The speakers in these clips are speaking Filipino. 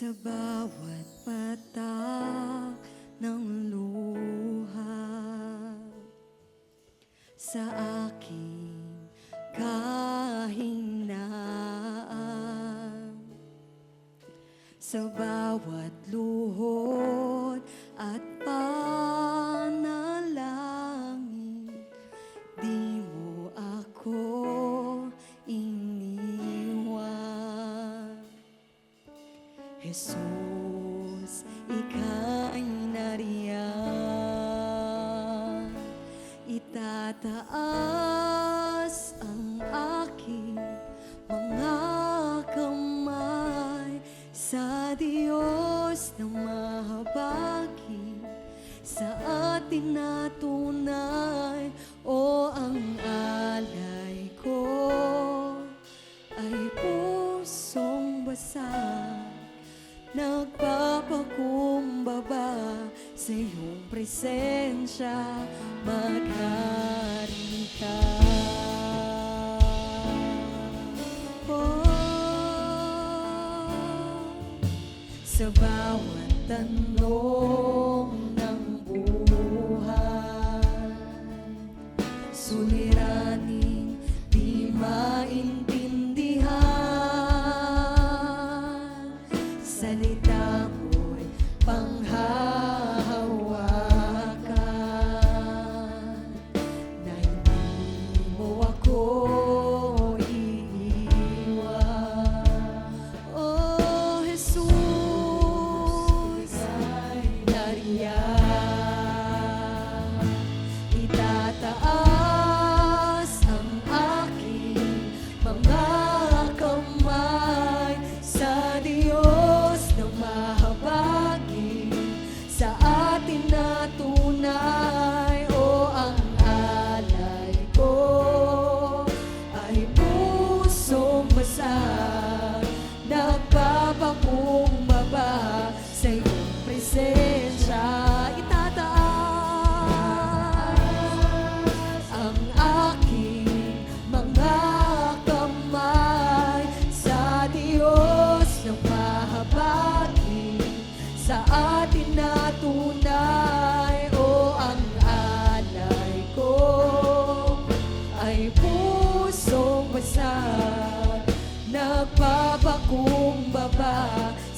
Sa bawat patak ng luha. Sa aking kahinaan Sa bawat luhod at pag atin na tunay o ang alay ko ay pusong basa. Nagpapakumbaba sa iyong presensya. Maghari ka. Oh, sa bawat tanong.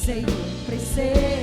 Senhor, preceito.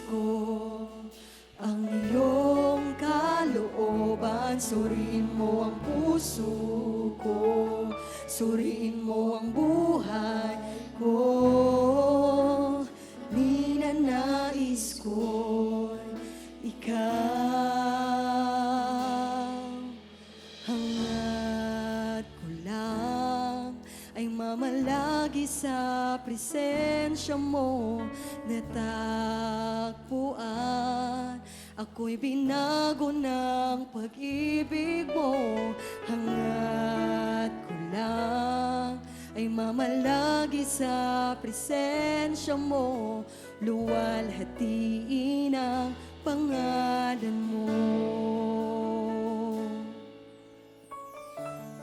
Ninanais ko ang iyong kalooban. Suriin mo ang puso ko. Suriin mo ang buhay ko. Ninanais ko ikaw. Presensya mo natagpuan. Ako'y binago ng pag-ibig mo. Hangat ko lang ay mamalagi sa presensya mo. Luwalhatiin ang pangalan mo.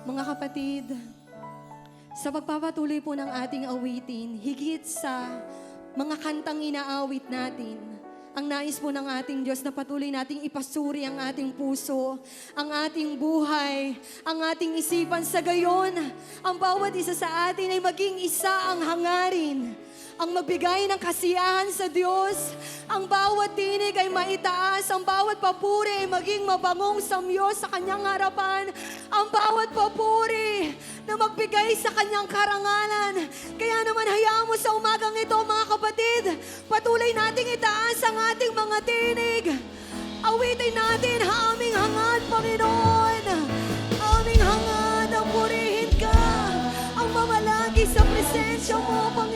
Mga kapatid, sa pagpapatuloy po ng ating awitin, higit sa mga kantang inaawit natin, ang nais po ng ating Diyos na patuloy nating ipasuri ang ating puso, ang ating buhay, ang ating isipan sa gayon. Ang bawat isa sa atin ay maging isa ang hangarin, ang magbigay ng kasiyahan sa Diyos. Ang bawat tinig ay maitaas, ang bawat papuri ay maging mabangong samyo sa kanyang harapan. Ang bawat papuri sa kanyang karangalan. Kaya naman hayaan mo sa umagang ito mga kapatid, patuloy nating itaas ang ating mga tinig. Awitin natin aming hangad, Panginoon. Aming hangad ang purihin ka. Ang mamalagi sa presensya mo, Panginoong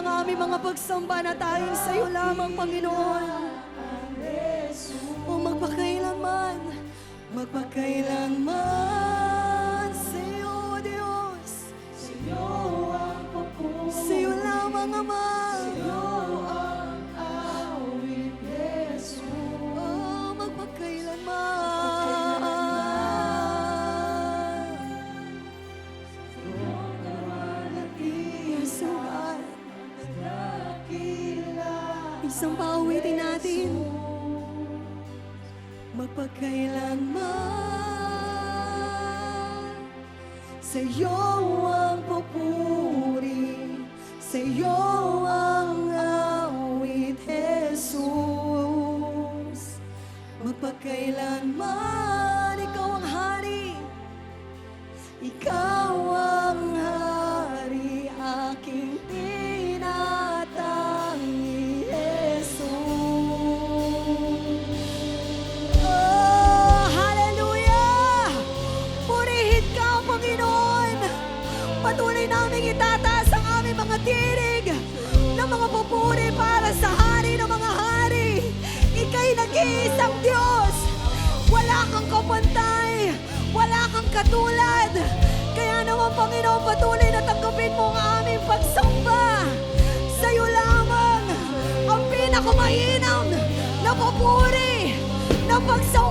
ang aming mga pagsamba na tayong sa iyo lamang, Panginoon. isang paawitin natin. Magpagkailanman sa'yo ang papuri sa'yo ang awit Jesus. Magpagkailanman ikaw ang hari. Ikaw puri na pagsawala.